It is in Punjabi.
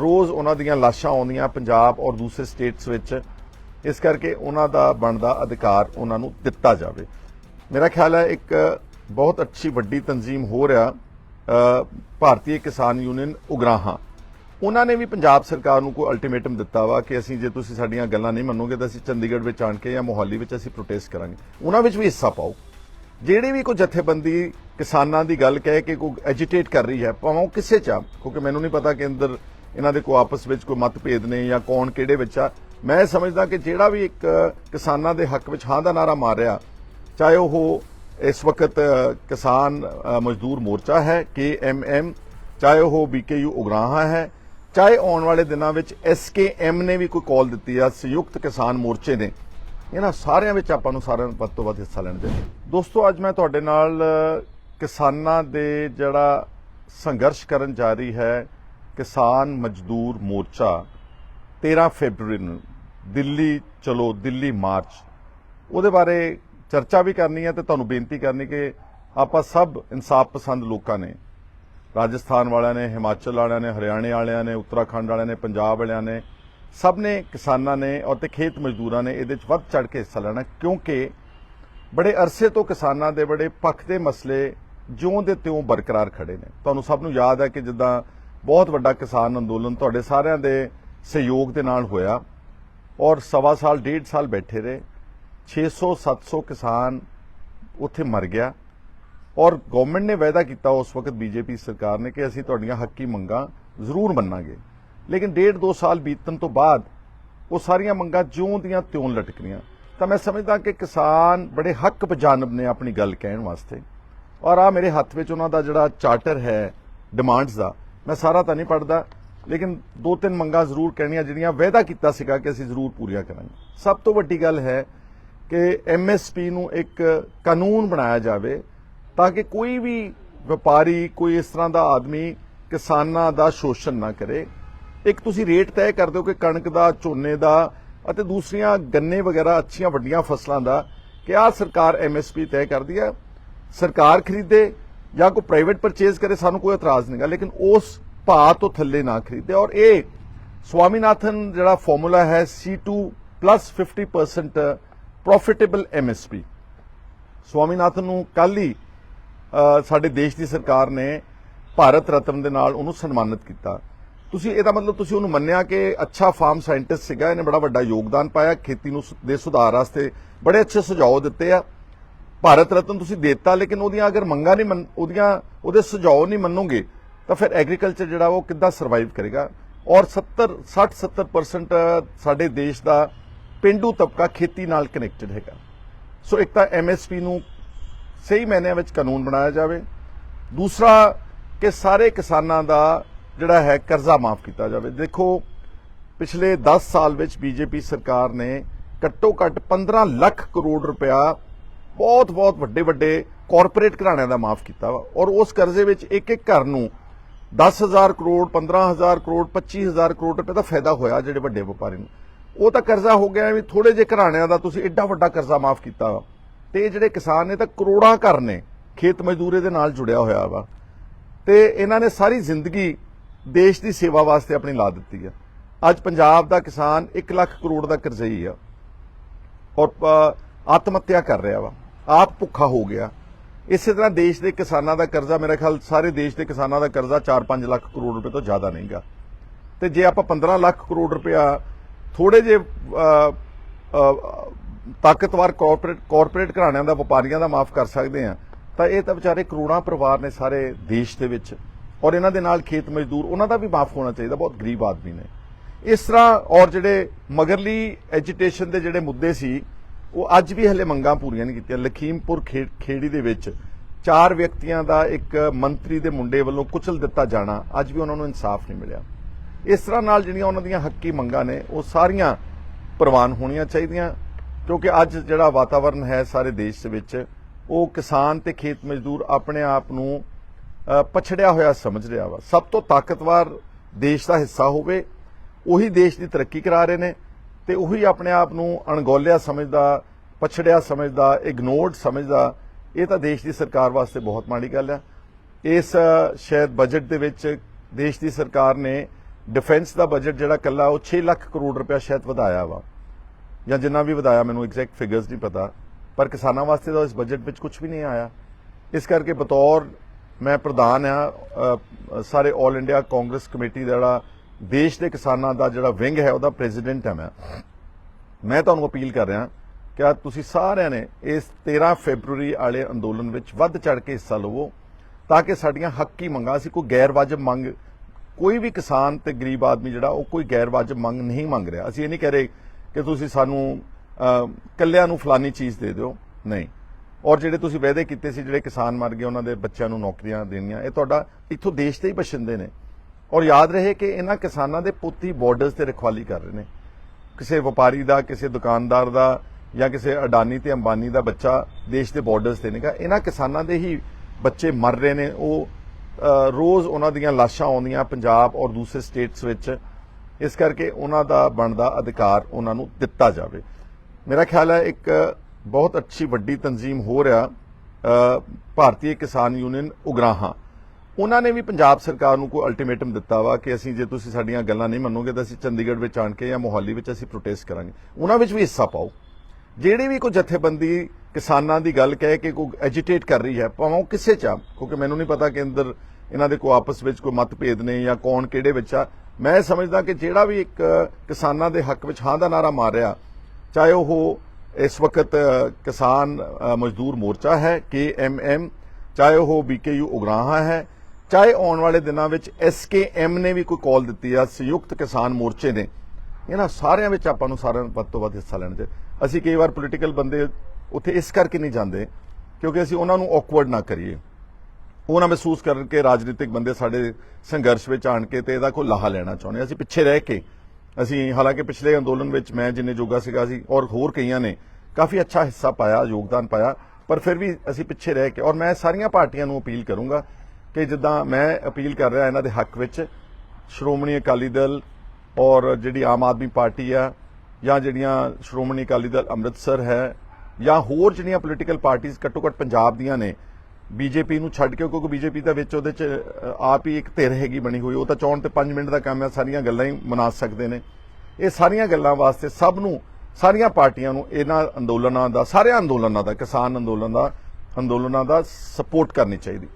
ਰੋਜ਼ ਉਹਨਾਂ ਦੀਆਂ ਲਾਸ਼ਾਂ ਆਉਂਦੀਆਂ ਪੰਜਾਬ ਔਰ ਦੂਸਰੇ ਸਟੇਟਸ ਵਿੱਚ। ਇਸ ਕਰਕੇ ਉਹਨਾਂ ਦਾ ਬਣਦਾ ਅਧਿਕਾਰ ਉਹਨਾਂ ਨੂੰ ਦਿੱਤਾ ਜਾਵੇ। ਮੇਰਾ ਖਿਆਲ ਹੈ ਇੱਕ ਬਹੁਤ ਅੱਛੀ ਵੱਡੀ ਤਨਜ਼ੀਮ ਹੋ ਰਿਹਾ ਭਾਰਤੀ ਕਿਸਾਨ ਯੂਨੀਅਨ ਉਗਰਾਹਾਂ। ਉਹਨਾਂ ਨੇ ਵੀ ਪੰਜਾਬ ਸਰਕਾਰ ਨੂੰ ਕੋਈ ਅਲਟੀਮੇਟਮ ਦਿੱਤਾ ਵਾ ਕਿ ਅਸੀਂ ਜੇ ਤੁਸੀਂ ਸਾਡੀਆਂ ਗੱਲਾਂ ਨਹੀਂ ਮੰਨੋਗੇ ਤਾਂ ਅਸੀਂ ਚੰਡੀਗੜ੍ਹ ਵਿੱਚ ਆਣ ਕੇ ਜਾਂ ਮੋਹਾਲੀ ਵਿੱਚ ਅਸੀਂ ਪ੍ਰੋਟੈਸਟ ਕਰਾਂਗੇ। ਉਹਨਾਂ ਵਿੱਚ ਵੀ ਹਿੱਸਾ ਪਾਓ। ਜਿਹੜੀ ਵੀ ਕੋਈ ਜਥੇਬੰਦੀ ਕਿਸਾਨਾਂ ਦੀ ਗੱਲ ਕਹਿ ਕੇ ਕੋਈ ਐਜੀਟੇਟ ਕਰ ਰਹੀ ਹੈ, ਭਾਵੇਂ ਕਿਸੇ ਚ ਆ, ਕਿਉਂਕਿ ਮੈਨੂੰ ਨਹੀਂ ਪਤਾ ਕਿ ਅੰਦਰ ਇਹਨਾਂ ਦੇ ਕੋਈ ਆਪਸ ਵਿੱਚ ਕੋਈ ਮਤਭੇਦ ਨੇ ਜਾਂ ਕੌਣ ਕਿਹੜੇ ਵਿੱਚ ਆ। ਮੈਂ ਸਮਝਦਾ ਕਿ ਜਿਹੜਾ ਵੀ ਇੱਕ ਕਿਸਾਨਾਂ ਦੇ ਹੱਕ ਵਿੱਚ ਹਾਂ ਦਾ ਨਾਰਾ ਮਾਰ ਰਿਹਾ, ਚਾਹੇ ਉਹ ਇਸ ਵਕਤ ਕਿਸਾਨ ਮਜ਼ਦੂਰ ਮੋਰਚਾ ਹੈ KMM ਚਾਹੇ ਉਹ BKU ਉਗਰਾਹਾਂ ਹੈ, ਚਾਹੇ ਆਉਣ ਵਾਲੇ ਦਿਨਾਂ ਵਿੱਚ SKM ਨੇ ਵੀ ਕੋਈ ਕਾਲ ਦਿੱਤੀ ਆ, ਸੰਯੁਕਤ ਕਿਸਾਨ ਮੋਰਚੇ ਨੇ। ਇਹਨਾਂ ਸਾਰਿਆਂ ਵਿੱਚ ਆਪਾਂ ਨੂੰ ਸਾਰਿਆਂ ਨੂੰ ਵੱਧ ਤੋਂ ਵੱਧ ਹਿੱਸਾ ਲੈਣ ਚਾਹੀਦਾ ਦੋਸਤੋ, ਅੱਜ ਮੈਂ ਤੁਹਾਡੇ ਨਾਲ ਕਿਸਾਨਾਂ ਦੇ ਜਿਹੜਾ ਸੰਘਰਸ਼ ਕਰਨ ਜਾ ਰਹੀ ਹੈ ਕਿਸਾਨ ਮਜ਼ਦੂਰ ਮੋਰਚਾ 13 ਫੈਬਰੂਰੀ ਨੂੰ ਦਿੱਲੀ, ਚਲੋ ਦਿੱਲੀ ਮਾਰਚ, ਉਹਦੇ ਬਾਰੇ ਚਰਚਾ ਵੀ ਕਰਨੀ ਹੈ ਤੇ ਤੁਹਾਨੂੰ ਬੇਨਤੀ ਕਰਨੀ ਕਿ ਆਪਾਂ ਸਭ ਇਨਸਾਫ ਪਸੰਦ ਲੋਕਾਂ ਨੇ। ਰਾਜਸਥਾਨ ਵਾਲਿਆਂ ਨੇ, ਹਿਮਾਚਲ ਵਾਲਿਆਂ ਨੇ, ਹਰਿਆਣੇ ਵਾਲਿਆਂ ਨੇ, ਉੱਤਰਾਖੰਡ ਵਾਲਿਆਂ ਨੇ, ਪੰਜਾਬ ਵਾਲਿਆਂ ਨੇ, ਸਭ ਨੇ ਕਿਸਾਨਾਂ ਨੇ ਔਰ ਤੇ ਖੇਤ ਮਜ਼ਦੂਰਾਂ ਨੇ ਇਹਦੇ ਵਿੱਚ ਵੱਧ ਚੜ ਕੇ ਹਿੱਸਾ ਲੈਣਾ ਕਿਉਂਕਿ ਬੜੇ ਅਰਸੇ ਤੋਂ ਕਿਸਾਨਾਂ ਦੇ ਬੜੇ ਪੱਖ ਦੇ ਮਸਲੇ ਜਿਉਂ ਦੇ ਤਿਉਂ ਬਰਕਰਾਰ ਖੜੇ ਨੇ। ਤੁਹਾਨੂੰ ਸਭ ਨੂੰ ਯਾਦ ਹੈ ਕਿ ਜਿੱਦਾਂ ਬਹੁਤ ਵੱਡਾ ਕਿਸਾਨ ਅੰਦੋਲਨ ਤੁਹਾਡੇ ਸਾਰਿਆਂ ਦੇ ਸਹਿਯੋਗ ਦੇ ਨਾਲ ਹੋਇਆ ਔਰ ਸਵਾ ਸਾਲ, ਡੇਢ ਸਾਲ ਬੈਠੇ ਰਹੇ। 600 700 ਕਿਸਾਨ ਉੱਥੇ ਮਰ ਗਿਆ ਔਰ ਗਵਰਨਮੈਂਟ ਨੇ ਵਾਅਦਾ ਕੀਤਾ ਉਸ ਵਕਤ ਬੀਜੇਪੀ ਸਰਕਾਰ ਨੇ ਕਿ ਅਸੀਂ ਤੁਹਾਡੀਆਂ ਹੱਕੀ ਮੰਗਾਂ ਜ਼ਰੂਰ ਮੰਨਾਂਗੇ। ਲੇਕਿਨ ਡੇਢ ਦੋ ਸਾਲ ਬੀਤਣ ਤੋਂ ਬਾਅਦ ਉਹ ਸਾਰੀਆਂ ਮੰਗਾਂ ਜਿਉਂ ਦੀਆਂ ਤਿਉਂ ਲਟਕੀਆਂ ਤਾਂ ਮੈਂ ਸਮਝਦਾ ਕਿ ਕਿਸਾਨ ਬੜੇ ਹੱਕ ਪਜਾਨਬ ਨੇ ਆਪਣੀ ਗੱਲ ਕਹਿਣ ਵਾਸਤੇ। ਔਰ ਆ ਮੇਰੇ ਹੱਥ ਵਿੱਚ ਉਹਨਾਂ ਦਾ ਜਿਹੜਾ ਚਾਰਟਰ ਹੈ ਡਿਮਾਂਡਸ ਦਾ ਮੈਂ ਸਾਰਾ ਤਾਂ ਨਹੀਂ ਪੜਦਾ ਲੇਕਿਨ ਦੋ ਤਿੰਨ ਮੰਗਾਂ ਜ਼ਰੂਰ ਕਹਿਣੀਆਂ ਜਿਹੜੀਆਂ ਵਾਅਦਾ ਕੀਤਾ ਸੀਗਾ ਕਿ ਅਸੀਂ ਜ਼ਰੂਰ ਪੂਰੀਆਂ ਕਰਾਂਗੇ। ਸਭ ਤੋਂ ਵੱਡੀ ਗੱਲ ਹੈ ਕਿ ਐਮਐਸਪੀ ਨੂੰ ਇੱਕ ਕਾਨੂੰਨ ਬਣਾਇਆ ਜਾਵੇ ਤਾਂ ਕਿ ਕੋਈ ਵੀ ਵਪਾਰੀ, ਕੋਈ ਇਸ ਤਰ੍ਹਾਂ ਦਾ ਆਦਮੀ ਕਿਸਾਨਾਂ ਦਾ ਸ਼ੋਸ਼ਣ ਨਾ ਕਰੇ। ਇੱਕ ਤੁਸੀਂ ਰੇਟ ਤੈਅ ਕਰ ਦਿਓ ਕਿ ਕਣਕ ਦਾ, ਝੋਨੇ ਦਾ ਅਤੇ ਦੂਸਰੀਆਂ ਗੰਨੇ ਵਗੈਰਾ, ਅੱਛੀਆਂ ਵੱਡੀਆਂ ਫਸਲਾਂ ਦਾ, ਕਿ ਆਹ ਸਰਕਾਰ ਐਮਐਸਪੀ ਤੈਅ ਕਰਦੀ ਹੈ। ਸਰਕਾਰ ਖਰੀਦੇ ਜਾਂ ਕੋਈ ਪ੍ਰਾਈਵੇਟ ਪਰਚੇਜ਼ ਕਰੇ, ਸਾਨੂੰ ਕੋਈ ਇਤਰਾਜ਼ ਨਹੀਂਗਾ ਲੇਕਿਨ ਉਸ ਭਾਅ ਤੋਂ ਥੱਲੇ ਨਾ ਖਰੀਦੇ। ਔਰ ਇਹ ਸਵਾਮੀਨਾਥਨ ਜਿਹੜਾ ਫਾਰਮੂਲਾ ਹੈ C2 50% ਪ੍ਰੋਫਿਟੇਬਲ ਐਮਐਸਪੀ ਸਵਾਮੀਨਾਥਨ ਨੂੰ ਕੱਲ ਹੀ ਸਾਡੇ ਦੇਸ਼ ਦੀ ਸਰਕਾਰ ਨੇ ਭਾਰਤ ਰਤਨ ਦੇ ਨਾਲ ਉਹਨੂੰ ਸਨਮਾਨਿਤ ਕੀਤਾ। ਤੁਸੀਂ ਇਹਦਾ ਮਤਲਬ ਤੁਸੀਂ ਉਹਨੂੰ ਮੰਨਿਆ ਕਿ ਅੱਛਾ ਫਾਰਮ ਸਾਇੰਟਿਸਟ ਸੀਗਾ, ਇਹਨੇ ਬੜਾ ਵੱਡਾ ਯੋਗਦਾਨ ਪਾਇਆ, ਖੇਤੀ ਨੂੰ ਸੁ- ਦੇ ਸੁਧਾਰ ਵਾਸਤੇ ਬੜੇ ਅੱਛੇ ਸੁਝਾਅ ਦਿੱਤੇ ਆ। ਭਾਰਤ ਰਤਨ ਤੁਸੀਂ ਦੇਤਾ, ਲੇਕਿਨ ਉਹਦੀਆਂ ਅਗਰ ਮੰਗਾਂ ਨਹੀਂ ਮੰਨ- ਉਹਦੀਆਂ, ਉਹਦੇ ਸੁਝਾਅ ਨਹੀਂ ਮੰਨੋਗੇ, ਤਾਂ ਫਿਰ ਐਗਰੀਕਲਚਰ ਜਿਹੜਾ ਉਹ ਕਿੱਦਾਂ ਸਰਵਾਈਵ ਕਰੇਗਾ? ਔਰ 70 60 70% ਸਾਡੇ ਦੇਸ਼ ਦਾ ਪਿੰਡੂ ਤਬਕਾ ਖੇਤੀ ਨਾਲ ਕਨੈਕਟਡ ਹੈਗਾ। ਸੋ ਇੱਕ ਤਾਂ ਐਮਐਸਪੀ ਨੂੰ ਸਹੀ ਮਾਇਨਿਆਂ ਵਿੱਚ ਕਾਨੂੰਨ ਬਣਾਇਆ ਜਾਵੇ। ਦੂਸਰਾ, ਕਿ ਸਾਰੇ ਕਿਸਾਨਾਂ ਦਾ ਜਿਹੜਾ ਹੈ ਕਰਜ਼ਾ ਮਾਫ ਕੀਤਾ ਜਾਵੇ। ਦੇਖੋ, ਪਿਛਲੇ 10 ਸਾਲ ਵਿੱਚ ਬੀਜੇਪੀ ਸਰਕਾਰ ਨੇ ਘੱਟੋ ਘੱਟ 15 ਲੱਖ ਕਰੋੜ ਰੁਪਇਆ ਬਹੁਤ ਬਹੁਤ ਵੱਡੇ ਵੱਡੇ ਕਾਰਪੋਰੇਟ ਘਰਾਣਿਆਂ ਦਾ ਮਾਫ ਕੀਤਾ ਵਾ। ਔਰ ਉਸ ਕਰਜ਼ੇ ਵਿੱਚ ਇੱਕ ਇੱਕ ਘਰ ਨੂੰ 10000 ਕਰੋੜ 15000 ਕਰੋੜ 25000 ਕਰੋੜ ਰੁਪਏ ਦਾ ਫਾਇਦਾ ਹੋਇਆ ਜਿਹੜੇ ਵੱਡੇ ਵਪਾਰੀ ਨੂੰ। ਉਹ ਤਾਂ ਕਰਜ਼ਾ ਹੋ ਗਿਆ ਵੀ ਥੋੜੇ ਜਿਹੇ ਘਰਾਣਿਆਂ ਦਾ ਤੁਸੀਂ ਐਡਾ ਵੱਡਾ ਕਰਜ਼ਾ ਮਾਫ ਕੀਤਾ ਵਾ। ਤੇ ਜਿਹੜੇ ਕਿਸਾਨ ਨੇ ਤਾਂ ਕਰੋੜਾਂ ਘਰ ਨੇ, ਖੇਤ ਮਜ਼ਦੂਰੀ ਦੇ ਨਾਲ ਜੁੜਿਆ ਹੋਇਆ ਵਾ। ਤੇ ਇਹਨਾਂ ਨੇ ਸਾਰੀ ਜ਼ਿੰਦਗੀ ਦੇਸ਼ ਦੀ ਸੇਵਾ ਵਾਸਤੇ ਆਪਣੀ ਲਾ ਦਿੱਤੀ ਆ। ਅੱਜ ਪੰਜਾਬ ਦਾ ਕਿਸਾਨ 1 ਲੱਖ ਕਰੋੜ ਦਾ ਕਰਜ਼ਈ ਆ। ਔਰ ਆਤਮ ਹੱਤਿਆ ਕਰ ਰਿਹਾ ਵਾ। ਆਪ ਭੁੱਖਾ ਹੋ ਗਿਆ। ਇਸੇ ਤਰ੍ਹਾਂ ਦੇਸ਼ ਦੇ ਕਿਸਾਨਾਂ ਦਾ ਕਰਜ਼ਾ, ਮੇਰੇ ਖਿਆਲ ਸਾਰੇ ਦੇਸ਼ ਦੇ ਕਿਸਾਨਾਂ ਦਾ ਕਰਜ਼ਾ 4-5 ਲੱਖ ਕਰੋੜ ਰੁਪਏ ਤੋਂ ਜ਼ਿਆਦਾ ਨਹੀਂਗਾ ਤੇ ਜੇ ਆਪਾਂ 15 ਲੱਖ ਕਰੋੜ ਰੁਪਇਆ ਥੋੜੇ ਜੇ ਤਾਕਤਵਰ ਕਾਰਪੋਰੇਟ ਕਾਰਪੋਰੇਟ ਘਰਾਣਿਆਂ ਦਾ, ਵਪਾਰੀਆਂ ਦਾ ਮਾਫ ਕਰ ਸਕਦੇ ਆ ਤਾਂ ਇਹ ਤਾਂ ਵਿਚਾਰੇ ਕਰੋੜਾਂ ਪਰਿਵਾਰ ਨੇ ਸਾਰੇ ਦੇਸ਼ ਦੇ ਵਿੱਚ। ਔਰ ਇਹਨਾਂ ਦੇ ਨਾਲ ਖੇਤ ਮਜ਼ਦੂਰ, ਉਹਨਾਂ ਦਾ ਵੀ ਮਾਫ ਹੋਣਾ ਚਾਹੀਦਾ, ਬਹੁਤ ਗਰੀਬ ਆਦਮੀ ਨੇ। ਇਸ ਤਰ੍ਹਾਂ ਔਰ ਜਿਹੜੇ ਮਗਰਲੀ ਐਜੀਟੇਸ਼ਨ ਦੇ ਜਿਹੜੇ ਮੁੱਦੇ ਸੀ ਉਹ ਅੱਜ ਵੀ ਹਲੇ ਮੰਗਾਂ ਪੂਰੀਆਂ ਨਹੀਂ ਕੀਤੀਆਂ। ਲਖੀਮਪੁਰ ਖੇ- ਖੇੜੀ ਦੇ ਵਿੱਚ ਚਾਰ ਵਿਅਕਤੀਆਂ ਦਾ ਇੱਕ ਮੰਤਰੀ ਦੇ ਮੁੰਡੇ ਵੱਲੋਂ ਕੁਚਲ ਦਿੱਤਾ ਜਾਣਾ, ਅੱਜ ਵੀ ਉਹਨਾਂ ਨੂੰ ਇਨਸਾਫ ਨਹੀਂ ਮਿਲਿਆ। ਇਸ ਤਰ੍ਹਾਂ ਨਾਲ ਜਿਹੜੀਆਂ ਉਹਨਾਂ ਦੀਆਂ ਹੱਕੀ ਮੰਗਾਂ ਨੇ, ਉਹ ਸਾਰੀਆਂ ਪ੍ਰਵਾਨ ਹੋਣੀਆਂ ਚਾਹੀਦੀਆਂ, ਕਿਉਂਕਿ ਅੱਜ ਜਿਹੜਾ ਵਾਤਾਵਰਣ ਹੈ ਸਾਰੇ ਦੇਸ਼ ਦੇ ਵਿੱਚ, ਉਹ ਕਿਸਾਨ ਤੇ ਖੇਤ ਮਜ਼ਦੂਰ ਆਪਣੇ ਆਪ ਨੂੰ ਪਛੜਿਆ ਹੋਇਆ ਸਮਝ ਰਿਹਾ ਵਾ। ਸਭ ਤੋਂ ਤਾਕਤਵਰ ਦੇਸ਼ ਦਾ ਹਿੱਸਾ ਹੋਵੇ, ਉਹੀ ਦੇਸ਼ ਦੀ ਤਰੱਕੀ ਕਰਾ ਰਹੇ ਨੇ। ਤੇ ਉਹੀ ਆਪਣੇ ਆਪ ਨੂੰ ਅਣਗੌਲਿਆ ਸਮਝਦਾ, ਪਛੜਿਆ ਸਮਝਦਾ ਇਗਨੋਰਡ ਸਮਝਦਾ, ਇਹ ਤਾਂ ਦੇਸ਼ ਦੀ ਸਰਕਾਰ ਵਾਸਤੇ ਬਹੁਤ ਮਾੜੀ ਗੱਲ ਹੈ ਇਸ, ਸ਼ਾਇਦ ਬਜਟ ਦੇ ਵਿੱਚ ਦੇਸ਼ ਦੀ ਸਰਕਾਰ ਨੇ ਡਿਫੈਂਸ ਦਾ ਬਜਟ ਜਿਹੜਾ ਕੱਲਾ ਉਹ 6 ਲੱਖ ਕਰੋੜ ਰੁਪਇਆ ਸ਼ਾਇਦ ਵਧਾਇਆ ਵਾ। ਜਾਂ ਜਿੰਨਾ ਵੀ ਵਧਾਇਆ, ਮੈਨੂੰ ਐਗਜ਼ੈਕਟ ਫਿਗਰਸ ਨਹੀਂ ਪਤਾ। ਪਰ ਕਿਸਾਨਾਂ ਵਾਸਤੇ ਤਾਂ ਇਸ ਬਜਟ ਵਿੱਚ ਕੁਝ ਵੀ ਨਹੀਂ ਆਇਆ। ਇਸ ਕਰਕੇ ਬਤੌਰ ਮੈਂ ਪ੍ਰਧਾਨ ਆ ਸਾਰੇ 올 ਇੰਡੀਆ ਕਾਂਗਰਸ ਕਮੇਟੀ ਦਾ ਜਿਹੜਾ ਦੇਸ਼ ਦੇ ਕਿਸਾਨਾਂ ਦਾ ਜਿਹੜਾ ਵਿੰਗ ਹੈ ਉਹਦਾ ਪ੍ਰੈਜ਼ੀਡੈਂਟ ਹਾਂ ਮੈਂ। ਮੈਂ ਤੁਹਾਨੂੰ ਅਪੀਲ ਕਰ ਰਿਹਾ ਕਿ ਤੁਸੀਂ ਸਾਰਿਆਂ ਨੇ ਇਸ 13 ਫੈਬਰੂਰੀ ਵਾਲੇ ਅੰਦੋਲਨ ਵਿੱਚ ਵੱਧ ਚੜ ਕੇ ਹਿੱਸਾ ਲਵੋ ਤਾਂ ਕਿ ਸਾਡੀਆਂ ਹੱਕੀ ਮੰਗਾਂ ਸੀ ਕੋਈ ਗੈਰ ਵਾਜਬ ਮੰਗ ਕੋਈ ਵੀ ਕਿਸਾਨ ਤੇ ਗਰੀਬ ਆਦਮੀ ਜਿਹੜਾ ਉਹ ਕੋਈ ਗੈਰ ਵਾਜਬ ਮੰਗ ਨਹੀਂ ਮੰਗ ਰਿਹਾ। ਅਸੀਂ ਇਹ ਨਹੀਂ ਕਹਿ ਰਹੇ ਕਿ ਤੁਸੀਂ ਸਾਨੂੰ ਅਹ, ਕੱਲਿਆਂ ਨੂੰ ਫਲਾਨੀ ਚੀਜ਼ ਦੇ ਦਿਓ। ਨਹੀਂ। ਔਰ ਜਿਹੜੇ ਤੁਸੀਂ ਵਾਅਦੇ ਕੀਤੇ ਸੀ ਜਿਹੜੇ ਕਿਸਾਨ ਮਰ ਗਏ ਉਹਨਾਂ ਦੇ ਬੱਚਿਆਂ ਨੂੰ ਨੌਕਰੀਆਂ ਦੇਣੀਆਂ ਇਹ ਤੁਹਾਡਾ ਇੱਥੋਂ ਦੇਸ਼ ਦੇ ਹੀ ਬਸ਼ਿੰਦੇ ਨੇ। ਔਰ ਯਾਦ ਰਹੇ ਕਿ ਇਹਨਾਂ ਕਿਸਾਨਾਂ ਦੇ ਪੁੱਤ ਹੀ ਬਾਰਡਰਸ ਤੇ ਰਖਵਾਲੀ ਕਰ ਰਹੇ ਨੇ। ਕਿਸੇ ਵਪਾਰੀ ਦਾ, ਕਿਸੇ ਦੁਕਾਨਦਾਰ ਦਾ ਜਾਂ ਕਿਸੇ ਅਡਾਨੀ ਤੇ ਅੰਬਾਨੀ ਦਾ ਬੱਚਾ ਦੇਸ਼ ਦੇ ਬਾਰਡਰਸ ਤੇ ਨੇਗਾ ਇਹਨਾਂ ਕਿਸਾਨਾਂ ਦੇ ਹੀ ਬੱਚੇ ਮਰ ਰਹੇ ਨੇ। ਉਹ ਰੋਜ਼ ਉਹਨਾਂ ਦੀਆਂ ਲਾਸ਼ਾਂ ਆਉਂਦੀਆਂ ਪੰਜਾਬ ਔਰ ਦੂਸਰੇ ਸਟੇਟਸ ਵਿੱਚ। ਇਸ ਕਰਕੇ ਉਹਨਾਂ ਦਾ ਬਣਦਾ ਅਧਿਕਾਰ ਉਹਨਾਂ ਨੂੰ ਦਿੱਤਾ ਜਾਵੇ। ਮੇਰਾ ਖਿਆਲ ਹੈ ਇੱਕ ਬਹੁਤ ਅੱਛੀ ਵੱਡੀ ਤਨਜ਼ੀਮ ਹੋ ਰਿਹਾ ਭਾਰਤੀ ਕਿਸਾਨ ਯੂਨੀਅਨ ਉਗਰਾਹਾਂ। ਉਹਨਾਂ ਨੇ ਵੀ ਪੰਜਾਬ ਸਰਕਾਰ ਨੂੰ ਕੋਈ ਅਲਟੀਮੇਟਮ ਦਿੱਤਾ ਵਾ ਕਿ ਅਸੀਂ ਜੇ ਤੁਸੀਂ ਸਾਡੀਆਂ ਗੱਲਾਂ ਨਹੀਂ ਮੰਨੋਗੇ ਤਾਂ ਅਸੀਂ ਚੰਡੀਗੜ੍ਹ ਵਿੱਚ ਆਣ ਕੇ ਜਾਂ ਮੋਹਾਲੀ ਵਿੱਚ ਅਸੀਂ ਪ੍ਰੋਟੈਸਟ ਕਰਾਂਗੇ। ਉਹਨਾਂ ਵਿੱਚ ਵੀ ਹਿੱਸਾ ਪਾਓ। ਜਿਹੜੀ ਵੀ ਕੋਈ ਜਥੇਬੰਦੀ ਕਿਸਾਨਾਂ ਦੀ ਗੱਲ ਕਹਿ ਕੇ ਕੋਈ ਐਜੀਟੇਟ ਕਰ ਰਹੀ ਹੈ, ਭਾਵੇਂ ਉਹ ਕਿਸੇ ਚ ਆ, ਕਿਉਂਕਿ ਮੈਨੂੰ ਨਹੀਂ ਪਤਾ ਕਿ ਅੰਦਰ ਇਹਨਾਂ ਦੇ ਕੋਈ ਆਪਸ ਵਿੱਚ ਕੋਈ ਮਤਭੇਦ ਨੇ ਜਾਂ ਕੌਣ ਕਿਹੜੇ ਵਿੱਚ ਆ। ਮੈਂ ਸਮਝਦਾ ਕਿ ਜਿਹੜਾ ਵੀ ਇੱਕ ਕਿਸਾਨਾਂ ਦੇ ਹੱਕ ਵਿੱਚ ਹਾਂ ਦਾ ਨਾਰਾ ਮਾਰ ਰਿਹਾ ਚਾਹੇ ਉਹ ਇਸ ਵਕਤ ਕਿਸਾਨ ਮਜ਼ਦੂਰ ਮੋਰਚਾ ਹੈ KMM ਚਾਹੇ ਉਹ BKU ਉਗਰਾਹਾਂ ਹੈ ਚਾਹੇ ਆਉਣ ਵਾਲੇ ਦਿਨਾਂ ਵਿੱਚ SKM ਨੇ ਵੀ ਕੋਈ ਕਾਲ ਦਿੱਤੀ ਆ, ਸੰਯੁਕਤ ਕਿਸਾਨ ਮੋਰਚੇ ਨੇ। ਇਹਨਾਂ ਸਾਰਿਆਂ ਵਿੱਚ ਆਪਾਂ ਨੂੰ ਸਾਰਿਆਂ ਨੂੰ ਵੱਧ ਤੋਂ ਵੱਧ ਹਿੱਸਾ ਲੈਣਾ ਚਾਹੀਦਾ ਅਸੀਂ ਕਈ ਵਾਰ ਪੋਲੀਟੀਕਲ ਬੰਦੇ ਉੱਥੇ ਇਸ ਕਰਕੇ ਨਹੀਂ ਜਾਂਦੇ, ਕਿਉਂਕਿ ਅਸੀਂ ਉਹਨਾਂ ਨੂੰ ਔਕਵਰਡ ਨਾ ਕਰੀਏ। ਉਹ ਨਾ ਮਹਿਸੂਸ ਕਰਨ ਕਿ ਰਾਜਨੀਤਿਕ ਬੰਦੇ ਸਾਡੇ ਸੰਘਰਸ਼ ਵਿੱਚ ਆਣ ਕੇ ਤੇ ਇਹਦਾ ਕੋਈ ਲਾਹਾ ਲੈਣਾ ਚਾਹੁੰਦੇ ਅਸੀਂ ਪਿੱਛੇ ਰਹਿ ਕੇ, ਅਸੀਂ ਹਾਲਾਂਕਿ ਪਿਛਲੇ ਅੰਦੋਲਨ ਵਿੱਚ ਮੈਂ ਜਿੰਨੇ ਜੋਗਾ ਸੀਗਾ ਸੀ, ਔਰ ਹੋਰ ਕਈਆਂ ਨੇ ਕਾਫੀ ਅੱਛਾ ਹਿੱਸਾ ਪਾਇਆ, ਯੋਗਦਾਨ ਪਾਇਆ, ਪਰ ਫਿਰ ਵੀ ਅਸੀਂ ਪਿੱਛੇ ਰਹਿ ਕੇ, ਔਰ ਮੈਂ ਸਾਰੀਆਂ ਪਾਰਟੀਆਂ ਨੂੰ ਅਪੀਲ ਕਰੂੰਗਾ ਕਿ ਜਿੱਦਾਂ ਮੈਂ ਅਪੀਲ ਕਰ ਰਿਹਾ ਇਹਨਾਂ ਦੇ ਹੱਕ ਵਿੱਚ, ਸ਼੍ਰੋਮਣੀ ਅਕਾਲੀ ਦਲ ਔਰ ਜਿਹੜੀ ਆਮ ਆਦਮੀ ਪਾਰਟੀ ਆ, ਜਾਂ ਜਿਹੜੀਆਂ ਸ਼੍ਰੋਮਣੀ ਅਕਾਲੀ ਦਲ ਅੰਮ੍ਰਿਤਸਰ ਹੈ, ਜਾਂ ਹੋਰ ਜਿਹੜੀਆਂ ਪੋਲੀਟੀਕਲ ਪਾਰਟੀਆਂ ਘੱਟੋ ਘੱਟ ਪੰਜਾਬ ਦੀਆਂ ਨੇ, ਬੀਜੇਪੀ ਨੂੰ ਛੱਡ ਕੇ, ਕਿਉਂਕਿ ਬੀਜੇਪੀ ਦਾ ਵਿੱਚ ਉਹਦੇ ਚ ਆਪ ਹੀ ਇੱਕ ਧਿਰ ਹੈਗੀ ਬਣੀ ਹੋਈ, ਉਹ ਤਾਂ ਚੌਣ ਤੇ 5 ਮਿੰਟ ਦਾ ਕੰਮ ਹੈ ਸਾਰੀਆਂ ਗੱਲਾਂ ਹੀ ਮਨਾ ਸਕਦੇ ਨੇ। ਇਹ ਸਾਰੀਆਂ ਗੱਲਾਂ ਵਾਸਤੇ ਸਭ ਨੂੰ, ਸਾਰੀਆਂ ਪਾਰਟੀਆਂ ਨੂੰ ਇਹਨਾਂ ਅੰਦੋਲਨਾਂ ਦਾ ਸਾਰਿਆਂ ਅੰਦੋਲਨਾਂ ਦਾ, ਕਿਸਾਨ ਅੰਦੋਲਨ ਦਾ, ਅੰਦੋਲਨਾਂ ਦਾ ਸਪੋਰਟ ਕਰਨੀ ਚਾਹੀਦੀ।